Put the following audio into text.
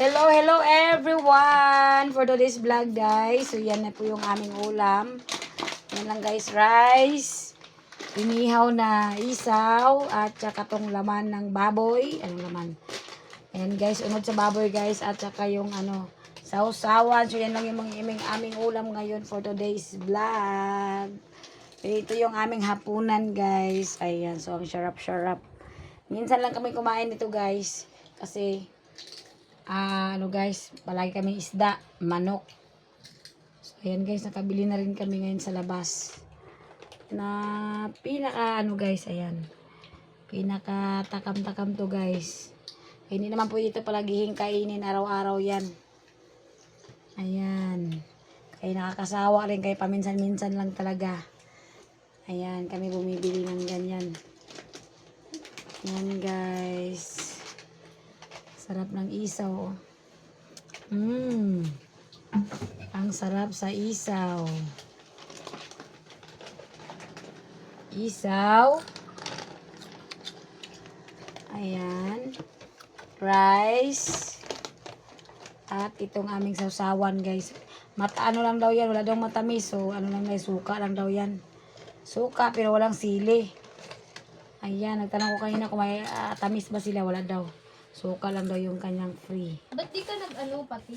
Hello, hello everyone! For today's vlog guys, so yan na po yung aming ulam. Yan lang guys, rice, inihaw na isaw, at saka tong laman ng baboy. Anong laman? Ayan guys, unod sa baboy guys, at saka yung ano, sausawan. So yan lang yung mga aming, aming ulam ngayon for today's vlog. Ito yung aming hapunan guys. Ayan, so ang syarap-syarap. Minsan lang kami kumain nito guys. Kasi Ah, ano guys, palagi kami isda, manok. So, ayan guys, nakabili na rin kami ngayon sa labas. Na pinaka ano guys, ayan. Pinaka takam-takam to guys. Hindi naman pwede ito palagihin kainin araw-araw yan. Ayan. Kaya nakakasawa rin kaya paminsan-minsan lang talaga. Ayan, kami bumibili ng ganyan. Ayan guys. Sarap ng isaw. Mmm. Ang sarap sa isaw. Isaw. Ayan. Rice. At itong aming sausawan guys. Mata ano lang daw yan. Wala daw matamis. So ano lang guys. Suka lang daw yan. Suka pero walang sili. Ayan. Nagtanong ko kanina kung may ah, tamis ba sila. Wala daw. Suka lang daw yung kanyang free. Ba't di ka nag-ano pati?